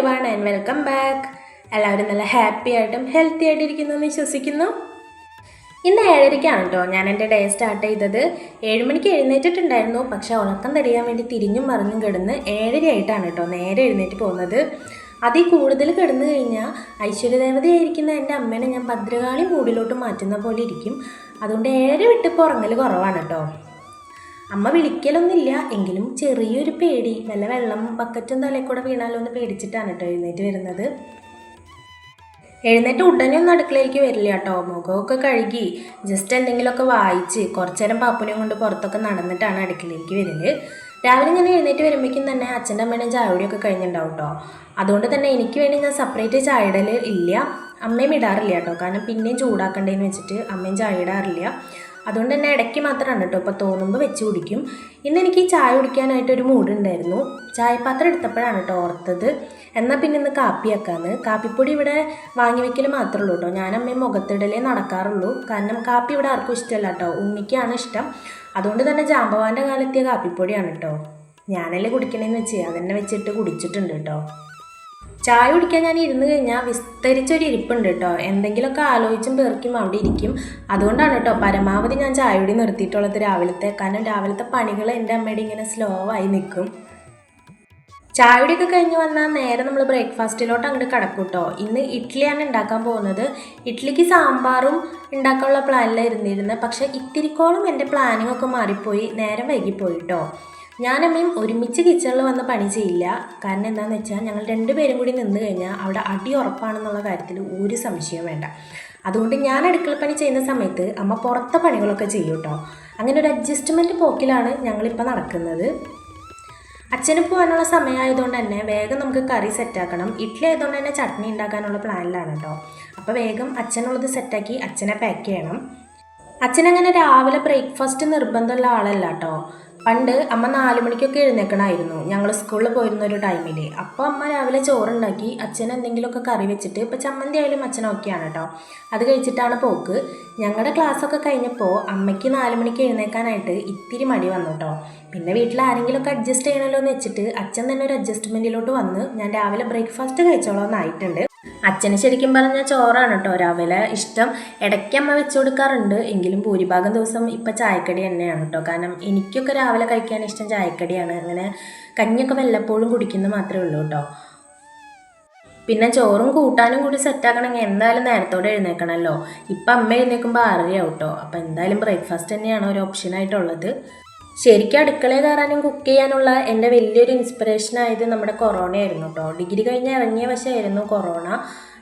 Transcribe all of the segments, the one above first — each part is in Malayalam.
വൺ ആൻഡ് വെൽക്കം ബാക്ക് എല്ലാവരും നല്ല ഹാപ്പി ആയിട്ടും ഹെൽത്തി ആയിട്ട് ഇരിക്കുന്നു എന്ന് വിശ്വസിക്കുന്നു. ഇന്ന് ഏഴരയ്ക്കാണ് കേട്ടോ ഞാൻ എന്റെ ഡേ സ്റ്റാർട്ട് ചെയ്തത് ഏഴ് മണിക്ക് എഴുന്നേറ്റിട്ടുണ്ടായിരുന്നു. പക്ഷേ ഉണക്കം തടിയാൻ വേണ്ടി തിരിഞ്ഞും മറിഞ്ഞും കിടന്ന് ഏഴരയായിട്ടാണ് കേട്ടോ നേരെ എഴുന്നേറ്റ് പോകുന്നത്. അതിൽ കൂടുതൽ കിടന്നു കഴിഞ്ഞാൽ ഐശ്വര്യദേവതയായിരിക്കുന്ന എന്റെ അമ്മേനെ ഞാൻ ഭദ്രകാളി മൂടിലോട്ട് മാറ്റുന്ന പോലെ ഇരിക്കും. അതുകൊണ്ട് ഏഴര വിട്ടിപ്പോൾ ഉറങ്ങൽ കുറവാണ് കേട്ടോ അമ്മ വിളിക്കലൊന്നുമില്ല. എങ്കിലും ചെറിയൊരു പേടി. നല്ല വെള്ളം ബക്കറ്റും തലയിൽ കൂടെ വീണാലോ എന്ന് പേടിച്ചിട്ടാണ് കേട്ടോ എഴുന്നേറ്റ് വരുന്നത്. എഴുന്നേറ്റ് ഉടനെ ഒന്നും അടുക്കളയിലേക്ക് വരില്ല കേട്ടോ. മുഖമൊക്കെ കഴുകി ജസ്റ്റ് എന്തെങ്കിലുമൊക്കെ വായിച്ച് കുറച്ചു നേരം പാപ്പുനെയും കൊണ്ട് പുറത്തൊക്കെ നടന്നിട്ടാണ് അടുക്കളയിലേക്ക് വരൽ രാവിലെ ഞാൻ എഴുന്നേറ്റ് വരുമ്പോഴേക്കും തന്നെ അച്ഛന്റെ അമ്മേനെ ചായയോടെയൊക്കെ കഴിഞ്ഞിട്ടുണ്ടാവും കേട്ടോ. അതുകൊണ്ട് തന്നെ എനിക്ക് വേണ്ടി ഞാൻ സെപ്പറേറ്റ് ചായ ഇടൽ ഇല്ല. അമ്മയും ഇടാറില്ല കേട്ടോ. കാരണം പിന്നെയും ചൂടാക്കണ്ടേന്ന് വെച്ചിട്ട് അമ്മയും ചായ ഇടാറില്ല. അതുകൊണ്ട് തന്നെ ഇടയ്ക്ക് മാത്രമാണ് കേട്ടോ ഇപ്പോൾ തോന്നുമ്പോൾ വെച്ച് കുടിക്കും. ഇന്ന് എനിക്ക് ചായ കുടിക്കാനായിട്ട് ഒരു മൂഡ് ഉണ്ടായിരുന്നു. ചായപാത്രം എടുത്തപ്പോഴാണ് കേട്ടോ ഓർത്തത്. എന്നാൽ പിന്നെ ഇന്ന് കാപ്പിയാക്കാന്ന്. കാപ്പിപ്പൊടി ഇവിടെ വാങ്ങി വെക്കൽ മാത്രമേ ഉള്ളൂ കേട്ടോ. ഞാൻ അമ്മയും മുഖത്തിടലേ നടക്കാറുള്ളൂ. കാരണം കാപ്പി ഇവിടെ ആർക്കും ഇഷ്ടമല്ല കേട്ടോ. ഉണ്ണിക്കാണ് ഇഷ്ടം. അതുകൊണ്ട് തന്നെ ജാമ്പവാന്റെ കാലത്തെ കാപ്പിപ്പൊടിയാണ് കേട്ടോ. ഞാനല്ലേ കുടിക്കണേന്ന് വെച്ച്. അതന്നെ വെച്ചിട്ട് കുടിച്ചിട്ടുണ്ട് കേട്ടോ. ചായ കുടിക്കാൻ ഞാൻ ഇരുന്ന് കഴിഞ്ഞാൽ വിസ്തരിച്ചൊരു ഇരിപ്പുണ്ട് കേട്ടോ എന്തെങ്കിലുമൊക്കെ ആലോചിച്ചും പേർക്കും അവിടെ ഇരിക്കും. അതുകൊണ്ടാണ് കേട്ടോ പരമാവധി ഞാൻ ചായ കുടി നിർത്തിയിട്ടുള്ളത് രാവിലത്തെ. കാരണം രാവിലത്തെ പണികൾ എന്റെ അമ്മയുടെ ഇങ്ങനെ സ്ലോ ആയി നിൽക്കും ചായ കുടിയൊക്കെ കഴിഞ്ഞ് വന്നാൽ നേരെ നമ്മൾ ബ്രേക്ക്ഫാസ്റ്റിലോട്ട് അങ്ങോട്ട് കിടക്കും കേട്ടോ ഇന്ന് ഇഡ്ഡലിയാണ് ഉണ്ടാക്കാൻ പോകുന്നത്. ഇഡ്ഡലിക്ക് സാമ്പാറും ഉണ്ടാക്കാനുള്ള പ്ലാനിലായിരുന്നിരുന്നത് പക്ഷേ ഇത്തിരിക്കോളം എന്റെ പ്ലാനിങ്ങൊക്കെ മാറിപ്പോയി. നേരം വൈകിപ്പോയി കേട്ടോ ഞാനമ്മയും ഒരുമിച്ച് കിച്ചണിൽ വന്ന് പണി ചെയ്യില്ല. കാരണം എന്താണെന്ന് വെച്ചാൽ ഞങ്ങൾ രണ്ടുപേരും കൂടി നിന്ന് കഴിഞ്ഞാൽ അവിടെ അടി ഉറപ്പാണെന്നുള്ള കാര്യത്തിൽ ഒരു സംശയം വേണ്ട. അതുകൊണ്ട് ഞാൻ അടുക്കള പണി ചെയ്യുന്ന സമയത്ത് അമ്മ പുറത്തെ പണികളൊക്കെ ചെയ്യും കേട്ടോ അങ്ങനെ ഒരു അഡ്ജസ്റ്റ്മെന്റ് പോക്കിലാണ് ഞങ്ങളിപ്പോൾ നടക്കുന്നത്. അച്ഛന് പോകാനുള്ള സമയമായതുകൊണ്ട് തന്നെ വേഗം നമുക്ക് കറി സെറ്റാക്കണം ഇഡ്ഡലി ആയതുകൊണ്ട് തന്നെ ചട്നി ഉണ്ടാക്കാനുള്ള പ്ലാനിലാണ് കേട്ടോ അപ്പോൾ വേഗം അച്ഛനുള്ളത് സെറ്റാക്കി അച്ഛനെ പാക്ക് ചെയ്യണം. അച്ഛനങ്ങനെ രാവിലെ ബ്രേക്ക്ഫാസ്റ്റ് നിർബന്ധമുള്ള ആളല്ല കേട്ടോ പണ്ട് അമ്മ നാല് മണിക്കൊക്കെ എഴുന്നേക്കണമായിരുന്നു ഞങ്ങൾ സ്കൂളിൽ പോയിരുന്ന ഒരു ടൈമിൽ അപ്പോൾ അമ്മ രാവിലെ ചോറുണ്ടാക്കി അച്ഛൻ എന്തെങ്കിലുമൊക്കെ കറി വെച്ചിട്ട് ഇപ്പോൾ ചമ്മന്തി ആയാലും അച്ഛൻ ഓക്കെയാണ് കേട്ടോ അത് കഴിച്ചിട്ടാണ് പോക്ക്. ഞങ്ങളുടെ ക്ലാസ്സൊക്കെ കഴിഞ്ഞപ്പോൾ അമ്മയ്ക്ക് നാല് മണിക്ക് എഴുന്നേക്കാനായിട്ട് ഇത്തിരി മടി വന്നു കേട്ടോ പിന്നെ വീട്ടിൽ ആരെങ്കിലുമൊക്കെ അഡ്ജസ്റ്റ് ചെയ്യണമല്ലോ എന്ന് വെച്ചിട്ട് അച്ഛൻ തന്നെ ഒരു അഡ്ജസ്റ്റ്മെന്റിലോട്ട് വന്ന് ഞാൻ രാവിലെ ബ്രേക്ക്ഫാസ്റ്റ് കഴിച്ചോളാം എന്നായിട്ടുണ്ട് അച്ഛന് ശരിക്കും പറഞ്ഞാൽ ചോറാണ് കേട്ടോ രാവിലെ ഇഷ്ടം. ഇടയ്ക്ക് അമ്മ വെച്ചു കൊടുക്കാറുണ്ട്. എങ്കിലും ഭൂരിഭാഗം ദിവസം ഇപ്പം ചായക്കടി തന്നെയാണ് കേട്ടോ കാരണം എനിക്കൊക്കെ രാവിലെ കഴിക്കാൻ ഇഷ്ടം ചായക്കടിയാണ്. അങ്ങനെ കഞ്ഞിയൊക്കെ വല്ലപ്പോഴും കുടിക്കുന്നത് മാത്രമേ ഉള്ളൂ കേട്ടോ പിന്നെ ചോറും കൂട്ടാനും കൂടി സെറ്റാക്കണമെങ്കിൽ എന്തായാലും നേരത്തോടെ എഴുന്നേക്കണമല്ലോ ഇപ്പം അമ്മ എഴുന്നേൽക്കുമ്പോൾ ആറരയാവും കേട്ടോ അപ്പം എന്തായാലും ബ്രേക്ക്ഫാസ്റ്റ് തന്നെയാണ് ഒരു ഓപ്ഷനായിട്ടുള്ളത് ശരിക്കും അടുക്കളയിൽ കയറാനും കുക്ക് ചെയ്യാനുള്ള എന്റെ വലിയൊരു ഇൻസ്പിറേഷൻ ആയത് നമ്മുടെ കൊറോണ ആയിരുന്നു കേട്ടോ ഡിഗ്രി കഴിഞ്ഞ് ഇറങ്ങിയ വശമായിരുന്നു കൊറോണ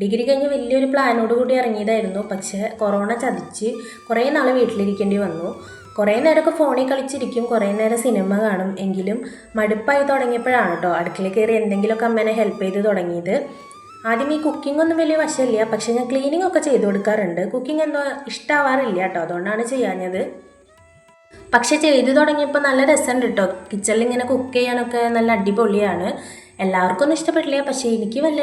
ഡിഗ്രി കഴിഞ്ഞ് വലിയൊരു പ്ലാനോട് കൂടി ഇറങ്ങിയതായിരുന്നു. പക്ഷേ കൊറോണ ചതിച്ച് കുറേ നാൾ വീട്ടിലിരിക്കേണ്ടി വന്നു. കുറേ നേരമൊക്കെ ഫോണിൽ കളിച്ചിരിക്കും. കുറേ നേരം സിനിമ കാണും. എങ്കിലും മടുപ്പായി തുടങ്ങിയപ്പോഴാണ് കേട്ടോ അടുക്കളയിൽ കയറി എന്തെങ്കിലുമൊക്കെ അമ്മേനെ ഹെൽപ്പ് ചെയ്ത് തുടങ്ങിയത്. ആദ്യം ഈ കുക്കിംഗ് ഒന്നും വലിയ വശമില്ല. പക്ഷേ ഞാൻ ക്ലീനിങ് ഒക്കെ ചെയ്തു കൊടുക്കാറുണ്ട്. കുക്കിംഗ് എന്തോ ഇഷ്ടമാവാറില്ല കേട്ടോ അതുകൊണ്ടാണ് ചെയ്യാഞ്ഞത്. പക്ഷെ ചെയ്തു തുടങ്ങിയപ്പോൾ നല്ല രസമുണ്ട് കേട്ടോ കിച്ചണിൽ ഇങ്ങനെ കുക്ക് ചെയ്യാനൊക്കെ നല്ല അടിപൊളിയാണ്. എല്ലാവർക്കും ഒന്നും ഇഷ്ടപ്പെട്ടില്ല പക്ഷേ എനിക്ക് വല്ല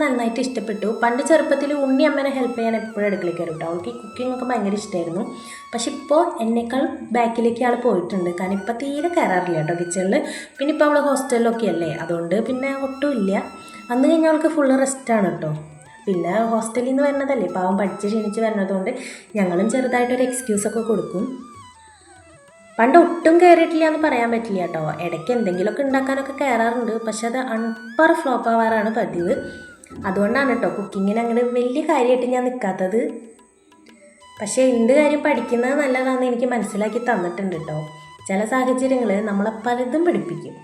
നന്നായിട്ട് ഇഷ്ടപ്പെട്ടു. പണ്ട് ചെറുപ്പത്തിൽ ഉണ്ണി അമ്മേനെ ഹെൽപ്പ് ചെയ്യാൻ എപ്പോഴും അടുക്കളയിൽ കയറും കേട്ടോ അവൾക്ക് കുക്കിംഗ് ഒക്കെ ഭയങ്കര ഇഷ്ടമായിരുന്നു പക്ഷെ ഇപ്പോൾ എന്നേക്കാൾ ബാക്കിലേക്ക് ആൾ പോയിട്ടുണ്ട്. കാരണം ഇപ്പോൾ തീരെ കയറാറില്ല കേട്ടോ കിച്ചണിൽ പിന്നെ ഇപ്പോൾ അവൾ ഹോസ്റ്റലിലൊക്കെ അല്ലേ? അതുകൊണ്ട് പിന്നെ ഒട്ടുമില്ല അന്ന് കഴിഞ്ഞാൽ അവൾക്ക് ഫുള്ള് റെസ്റ്റാണ് കേട്ടോ പിന്നെ ഹോസ്റ്റലിൽ നിന്ന് വരുന്നതല്ലേ? പാവം പഠിച്ച് ക്ഷീണിച്ച് വരുന്നതുകൊണ്ട് ഞങ്ങളും ചെറുതായിട്ടൊരു എക്സ്ക്യൂസൊക്കെ കൊടുക്കും. പണ്ട് ഒട്ടും കയറിയിട്ടില്ല എന്ന് പറയാൻ പറ്റില്ല കേട്ടോ. ഇടയ്ക്ക് എന്തെങ്കിലുമൊക്കെ ഉണ്ടാക്കാനൊക്കെ കയറാറുണ്ട് പക്ഷെ അത് അൺപർ ഫ്ലോപ്പ് ആവാറാണ് പതിവ്. അതുകൊണ്ടാണ് കേട്ടോ കുക്കിങ്ങിന് അങ്ങനെ വലിയ കാര്യമായിട്ട് ഞാൻ നിൽക്കാത്തത് പക്ഷേ എന്ത് കാര്യം പഠിക്കുന്നത് നല്ലതാണെന്ന് എനിക്ക് മനസ്സിലാക്കി തന്നിട്ടുണ്ട് കേട്ടോ. ചില സാഹചര്യങ്ങൾ നമ്മളെ പലതും പഠിപ്പിക്കും.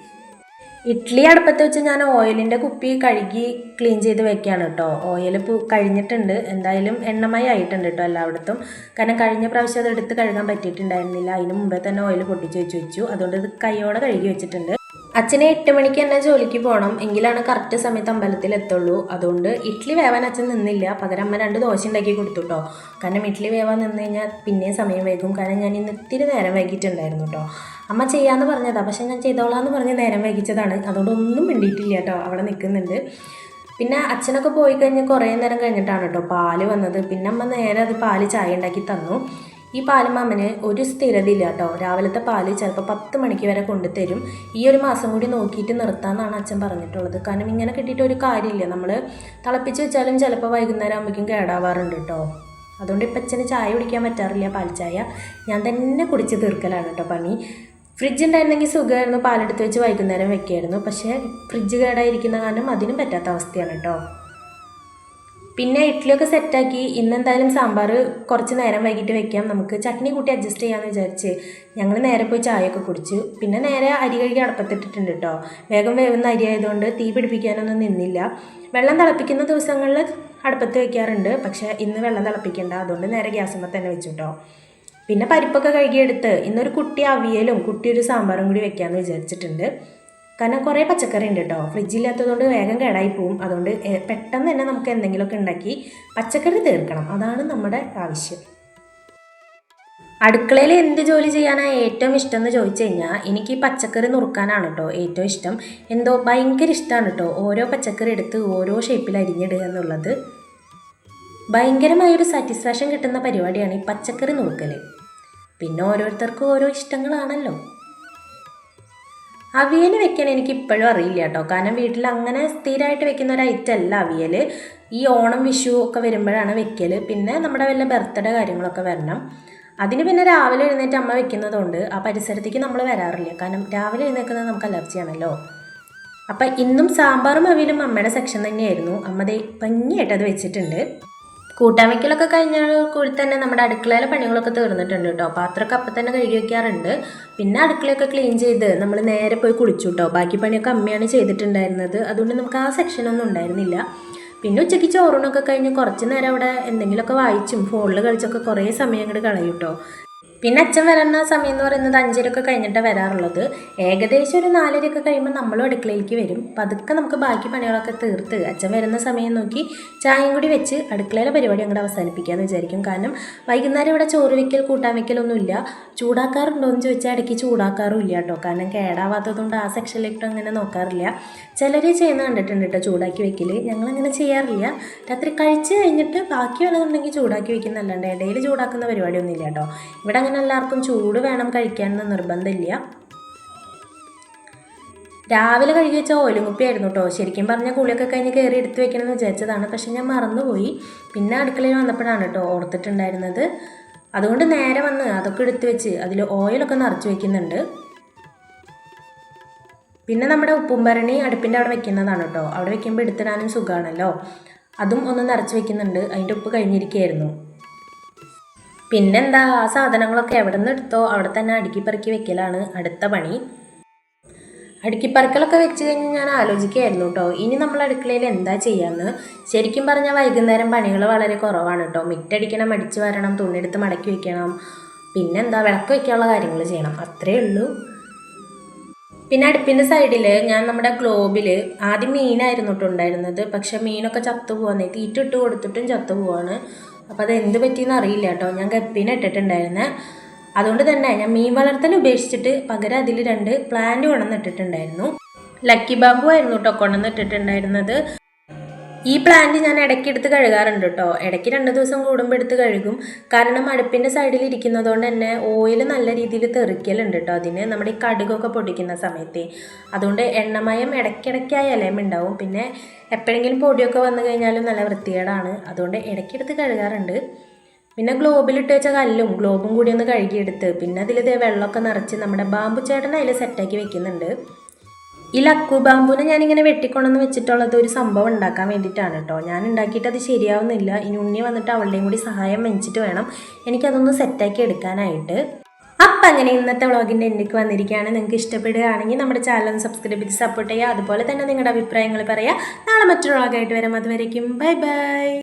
ഇഡ്ഡലി അടുപ്പത്ത് വെച്ച് ഞാൻ ഓയിലിന്റെ കുപ്പി കഴുകി ക്ലീൻ ചെയ്ത് വെക്കുകയാണ് കേട്ടോ. ഓയിൽ കഴിഞ്ഞിട്ടുണ്ട്. എന്തായാലും എണ്ണമായി ആയിട്ടുണ്ട് കേട്ടോ എല്ലായിടത്തും. കാരണം കഴിഞ്ഞ പ്രാവശ്യം അത് എടുത്ത് കഴുകാൻ പറ്റിയിട്ടുണ്ടായിരുന്നില്ല. അതിന് മുമ്പേ തന്നെ ഓയിൽ പൊട്ടിച്ച് വെച്ച് വെച്ചു. അതുകൊണ്ട് ഇത് കൈയോടെ കഴുകി വെച്ചിട്ടുണ്ട്. അച്ഛനെ എട്ട് മണിക്ക് തന്നെ ജോലിക്ക് പോകണം എങ്കിലാണ് കറക്റ്റ് സമയത്ത് അമ്പലത്തിൽ എത്തുള്ളൂ. അതുകൊണ്ട് ഇഡ്ഡലി വേവാൻ അച്ഛൻ നിന്നില്ല. പകരം അമ്മ രണ്ട് ദോശ ഉണ്ടാക്കി കൊടുത്തു കേട്ടോ കാരണം ഇഡ്ഡലി വേവാൻ നിന്ന് കഴിഞ്ഞാൽ പിന്നെയും സമയം വൈകും. കാരണം ഞാൻ ഇന്ന് ഇത്തിരി നേരം വൈകിട്ടുണ്ടായിരുന്നു കേട്ടോ അമ്മ ചെയ്യാമെന്ന് പറഞ്ഞതാണ് പക്ഷേ ഞാൻ ചെയ്തോളാന്ന് പറഞ്ഞ് നേരം വൈകിച്ചതാണ്. അതുകൊണ്ട് ഒന്നും മിണ്ടിയിട്ടില്ല കേട്ടോ അവിടെ നിൽക്കുന്നുണ്ട്. പിന്നെ അച്ഛനൊക്കെ പോയി കഴിഞ്ഞ് കുറേ നേരം കഴിഞ്ഞിട്ടാണ് കേട്ടോ പാൽ വന്നത്. പിന്നെ അമ്മ നേരെ അത് പാൽ ചായ ഉണ്ടാക്കി തന്നു. ഈ പാലുമാമന് ഒരു സ്ഥിരത ഇല്ല കേട്ടോ രാവിലത്തെ പാൽ ചിലപ്പോൾ പത്ത് മണിക്ക് വരെ കൊണ്ടുതരും. ഈ ഒരു മാസം കൂടി നോക്കിയിട്ട് നിർത്താമെന്നാണ് അച്ഛൻ പറഞ്ഞിട്ടുള്ളത്. കാരണം ഇങ്ങനെ കിട്ടിയിട്ട് ഒരു കാര്യമില്ല. നമ്മൾ തിളപ്പിച്ച് വെച്ചാലും ചിലപ്പോൾ വൈകുന്നേരം ആകുമ്പോഴേക്കും കേടാവാറുണ്ട് കേട്ടോ അതുകൊണ്ട് ഇപ്പം അച്ഛന് ചായ കുടിക്കാൻ പറ്റാറില്ല പാൽച്ചായ ചായ. ഞാൻ തന്നെ കുടിച്ച് തീർക്കലാണ് കേട്ടോ പണി. ഫ്രിഡ്ജ് ഉണ്ടായിരുന്നെങ്കിൽ സുഖമായിരുന്നു. പാലെടുത്ത് വെച്ച് വൈകുന്നേരം വെക്കായിരുന്നു. പക്ഷേ ഫ്രിഡ്ജ് കേടായിരിക്കുന്ന കാരണം അതിനും പറ്റാത്ത അവസ്ഥയാണ് കേട്ടോ പിന്നെ ഇഡ്ഡലിയൊക്കെ സെറ്റാക്കി ഇന്നെന്തായാലും സാമ്പാർ കുറച്ച് നേരം വൈകിട്ട് വെക്കാം. നമുക്ക് ചട്നി കൂട്ടി അഡ്ജസ്റ്റ് ചെയ്യാമെന്ന് വിചാരിച്ച് ഞങ്ങൾ നേരെ പോയി ചായയൊക്കെ കുടിച്ചു. പിന്നെ നേരെ അരി കഴുകി അടപ്പത്തിട്ടിട്ടുണ്ട് കേട്ടോ വേഗം വേവുന്ന അരി ആയതുകൊണ്ട് തീ പിടിപ്പിക്കാനൊന്നും നിന്നില്ല. വെള്ളം തിളപ്പിക്കുന്ന ദിവസങ്ങളിൽ അടുപ്പത്ത് വെക്കാറുണ്ട്. പക്ഷേ ഇന്ന് വെള്ളം തിളപ്പിക്കേണ്ട. അതുകൊണ്ട് നേരെ ഗ്യാസുമ്മ തന്നെ വെച്ചു കേട്ടോ പിന്നെ പരിപ്പൊക്കെ കഴുകിയെടുത്ത് ഇന്നൊരു കുട്ടി അവിയലും കുട്ടി ഒരു സാമ്പാറും കൂടി വെക്കാമെന്ന് വിചാരിച്ചിട്ടുണ്ട്. കാരണം കുറേ പച്ചക്കറി ഉണ്ട് കേട്ടോ ഫ്രിഡ്ജില്ലാത്തതുകൊണ്ട് വേഗം കേടായി പോവും. അതുകൊണ്ട് പെട്ടെന്ന് തന്നെ നമുക്ക് എന്തെങ്കിലുമൊക്കെ ഉണ്ടാക്കി പച്ചക്കറി തീർക്കണം. അതാണ് നമ്മുടെ ആവശ്യം. അടുക്കളയിൽ എന്ത് ജോലി ചെയ്യാനാണ് ഏറ്റവും ഇഷ്ടം എന്ന് ചോദിച്ചു കഴിഞ്ഞാൽ എനിക്ക് പച്ചക്കറി നുറുക്കാനാണ് കേട്ടോ ഏറ്റവും ഇഷ്ടം. എന്തോ ഭയങ്കര ഇഷ്ടമാണ് കേട്ടോ ഓരോ പച്ചക്കറി എടുത്ത് ഓരോ ഷേപ്പിൽ അരിഞ്ഞിടുക എന്നുള്ളത്. ഭയങ്കരമായൊരു സാറ്റിസ്ഫാക്ഷൻ കിട്ടുന്ന പരിപാടിയാണ് ഈ പച്ചക്കറി നുറുക്കൽ പിന്നെ ഓരോരുത്തർക്കും ഓരോ ഇഷ്ടങ്ങളാണല്ലോ. അവിയൽ വെക്കാൻ എനിക്ക് ഇപ്പോഴും അറിയില്ല കേട്ടോ കാരണം വീട്ടിൽ അങ്ങനെ സ്ഥിരമായിട്ട് വെക്കുന്ന ഒരു ഐറ്റം അല്ല അവിയൽ ഈ ഓണം വിഷു ഒക്കെ വരുമ്പോഴാണ് വെക്കൽ പിന്നെ നമ്മുടെ വല്ല ബർത്ത്ഡേ കാര്യങ്ങളൊക്കെ വരണം. അതിന് പിന്നെ രാവിലെ എഴുന്നേറ്റ് അമ്മ വെക്കുന്നതുകൊണ്ട് ആ പരിസരത്തേക്ക് നമ്മൾ വരാറില്ല. കാരണം രാവിലെ എഴുന്നേൽക്കുന്നത് നമുക്ക് അലർജിയാണല്ലോ അപ്പം ഇന്നും സാമ്പാറും അവിയലും അമ്മയുടെ സെക്ഷൻ തന്നെയായിരുന്നു. അമ്മ ദേ ഭംഗിയായിട്ട് അത് വെച്ചിട്ടുണ്ട്. കൂട്ടാൻ വെക്കലൊക്കെ കഴിഞ്ഞാൽ കൂടി തന്നെ നമ്മുടെ അടുക്കളയിലെ പണികളൊക്കെ തീർന്നിട്ടുണ്ട് കേട്ടോ. പാത്രമൊക്കെ അപ്പം തന്നെ കഴുകി വയ്ക്കാറുണ്ട് പിന്നെ അടുക്കളയൊക്കെ ക്ലീൻ ചെയ്ത് നമ്മൾ നേരെ പോയി കുളിച്ചു കേട്ടോ. ബാക്കി പണിയൊക്കെ അമ്മയാണ് ചെയ്തിട്ടുണ്ടായിരുന്നത്. അതുകൊണ്ട് നമുക്ക് ആ സെക്ഷനൊന്നും ഉണ്ടായിരുന്നില്ല. പിന്നെ ഉച്ചയ്ക്ക് ചോറൂണൊക്കെ കഴിഞ്ഞ് കുറച്ച് നേരം അവിടെ എന്തെങ്കിലുമൊക്കെ വായിച്ചും ഫോണിൽ കളിച്ചൊക്കെ കുറേ സമയം അങ്ങോട്ട് കളയും പിന്നെ അച്ഛൻ വരുന്ന സമയം എന്ന് പറയുന്നത് അഞ്ചരയൊക്കെ കഴിഞ്ഞിട്ട് വരാറുള്ളത്. ഏകദേശം ഒരു നാലരയൊക്കെ കഴിയുമ്പോൾ നമ്മളും അടുക്കളയിലേക്ക് വരും. പതുക്കെ നമുക്ക് ബാക്കി പണികളൊക്കെ തീർത്ത് അച്ഛൻ വരുന്ന സമയം നോക്കി ചായയും കൂടി വെച്ച് അടുക്കളയിലെ പരിപാടി അങ്ങോട്ട് അവസാനിപ്പിക്കാമെന്ന് വിചാരിക്കും. കാരണം വൈകുന്നേരം ഇവിടെ ചോറ് വെക്കൽ കൂട്ടാൻ വെക്കലൊന്നുമില്ല ചൂടാക്കാറുണ്ടോ എന്ന് ചോദിച്ചാൽ ഇടയ്ക്ക് ചൂടാക്കാറും ഇല്ല കേട്ടോ. കാരണം കേടാവാത്തതുകൊണ്ട് ആ സെക്ഷനിലേക്ക് അങ്ങനെ നോക്കാറില്ല. ചിലർ ചെയ്യുന്ന കണ്ടിട്ടുണ്ട് കേട്ടോ ചൂടാക്കി വെക്കൽ ഞങ്ങളങ്ങനെ ചെയ്യാറില്ല. രാത്രി കഴിച്ച് കഴിഞ്ഞിട്ട് ബാക്കി വല്ലതുണ്ടെങ്കിൽ ചൂടാക്കി വെക്കുന്നല്ലാണ്ട് ഇടയിൽ ചൂടാക്കുന്ന പരിപാടിയൊന്നുമില്ല കേട്ടോ. ഇവിടെ അങ്ങനെ എല്ലാവർക്കും ചൂട് വേണം കഴിക്കാനെന്ന് നിർബന്ധമില്ല. രാവിലെ കഴുകി വെച്ച ഓയിലും കുപ്പിയായിരുന്നു കേട്ടോ ശരിക്കും പറഞ്ഞാൽ കുളിയൊക്കെ കഴിഞ്ഞ് കയറി എടുത്ത് വെക്കണമെന്ന് വിചാരിച്ചതാണ്. പക്ഷെ ഞാൻ മറന്നുപോയി. പിന്നെ അടുക്കളയിൽ വന്നപ്പോഴാണ് കേട്ടോ ഓർത്തിട്ടുണ്ടായിരുന്നത്. അതുകൊണ്ട് നേരെ വന്ന് അതൊക്കെ എടുത്തു വെച്ച് അതിൽ ഓയിലൊക്കെ നിറച്ച് വെക്കുന്നുണ്ട്. പിന്നെ നമ്മുടെ ഉപ്പും ഭരണി അടുപ്പിന്റെ അവിടെ വെക്കുന്നതാണ് കേട്ടോ അവിടെ വെക്കുമ്പോൾ എടുത്തിടാനും സുഖമാണല്ലോ അതും ഒന്ന് നിറച്ച് വെക്കുന്നുണ്ട്. അതിന്റെ ഉപ്പ് കഴിഞ്ഞിരിക്കുകയായിരുന്നു. പിന്നെന്താ ആ സാധനങ്ങളൊക്കെ എവിടെ നിന്ന് എടുത്തോ? അവിടെ തന്നെ അടുക്കിപ്പറക്കി വെക്കലാണ് അടുത്ത പണി. അടുക്കിപ്പറക്കലൊക്കെ വെച്ച് കഴിഞ്ഞ് ഞാൻ ആലോചിക്കുകയായിരുന്നു കേട്ടോ. ഇനി നമ്മൾ അടുക്കളയിൽ എന്താ ചെയ്യാന്ന്? ശരിക്കും പറഞ്ഞാൽ വൈകുന്നേരം പണികൾ വളരെ കുറവാണ് കേട്ടോ. മിറ്റടിക്കണം അടിച്ചു വരണം തുണിയെടുത്ത് മടക്കി വെക്കണം. പിന്നെന്താ വിളക്ക് വെക്കാനുള്ള കാര്യങ്ങൾ ചെയ്യണം. അത്രേ ഉള്ളൂ. പിന്നെ അടുപ്പിന്റെ സൈഡിൽ ഞാൻ നമ്മുടെ ഗ്ലോബിൽ ആദ്യം മീനായിരുന്നു കേട്ടോ ഉണ്ടായിരുന്നത്. പക്ഷേ മീനൊക്കെ ചത്തു പോകാൻ തീറ്റിട്ട് കൊടുത്തിട്ടും ചത്തു പോവാണ് അപ്പോൾ അത് എന്ത് പറ്റിയെന്ന് അറിയില്ല കേട്ടോ. ഞാൻ ഗപ്പീനെ ഇട്ടിട്ടുണ്ടായിരുന്നേ. അതുകൊണ്ട് തന്നെ ഞാൻ മീൻ വളർത്തൽ ഉപേക്ഷിച്ചിട്ട് പകരം അതിൽ രണ്ട് പ്ലാന്റ് കൊണ്ടുവന്നിട്ടിട്ടുണ്ടായിരുന്നു. ലക്കി ബാബു ആയിരുന്നു കേട്ടോ കൊണ്ടുവന്നിട്ടിട്ടുണ്ടായിരുന്നത്. ഈ പ്ലാന്റ് ഞാൻ ഇടയ്ക്ക് എടുത്ത് കഴുകാറുണ്ട് കേട്ടോ ഇടയ്ക്ക് രണ്ട് ദിവസം കൂടുമ്പോൾ എടുത്ത് കഴുകും. കാരണം അടുപ്പിന്റെ സൈഡിൽ ഇരിക്കുന്നതുകൊണ്ട് തന്നെ ഓയിൽ നല്ല രീതിയിൽ തെറിക്കലുണ്ട് കേട്ടോ അതിന് നമ്മുടെ ഈ കടുകൊക്കെ പൊടിക്കുന്ന സമയത്ത്. അതുകൊണ്ട് എണ്ണമയം ഇടയ്ക്കിടയ്ക്കായാലും ഉണ്ടാവും. പിന്നെ എപ്പോഴെങ്കിലും പൊടിയൊക്കെ വന്നു കഴിഞ്ഞാലും നല്ല വൃത്തികേടാണ്. അതുകൊണ്ട് ഇടയ്ക്കെടുത്ത് കഴുകാറുണ്ട്. പിന്നെ ഗ്ലോബിലിട്ട് വെച്ച കല്ലും ഗ്ലോബും കൂടി ഒന്ന് കഴുകിയെടുത്ത്. പിന്നെ അതിൽ ഇതേ വെള്ളമൊക്കെ നിറച്ച് നമ്മുടെ ബാമ്പു ചേട്ടൻ അതിൽ സെറ്റാക്കി വെക്കുന്നുണ്ട്. ഈ ലക്കു ബാമ്പുവിനെ ഞാനിങ്ങനെ വെട്ടിക്കൊണ്ടെന്ന് വെച്ചിട്ടുള്ളത് ഒരു സംഭവം ഉണ്ടാക്കാൻ വേണ്ടിയിട്ടാണ് കേട്ടോ. ഞാൻ ഉണ്ടാക്കിയിട്ട് അത് ശരിയാവുന്നില്ല. ഇനി ഉണ്ണി വന്നിട്ട് അവളുടെയും കൂടി സഹായം വെച്ചിട്ട് വേണം എനിക്കതൊന്ന് സെറ്റാക്കി എടുക്കാനായിട്ട്. അപ്പം അങ്ങനെ ഇന്നത്തെ വ്ളോഗിന്റെ എൻഡിക്ക് വന്നിരിക്കുകയാണ്. നിങ്ങൾക്ക് ഇഷ്ടപ്പെടുകയാണെങ്കിൽ നമ്മുടെ ചാനൽ സബ്സ്ക്രൈബ് ചെയ്ത് സപ്പോർട്ട് ചെയ്യുക. അതുപോലെ തന്നെ നിങ്ങളുടെ അഭിപ്രായങ്ങൾ പറയുക. നാളെ മറ്റൊരു വ്ളോഗായിട്ട് വരാം. അതുവരേക്കും ബൈ ബൈ.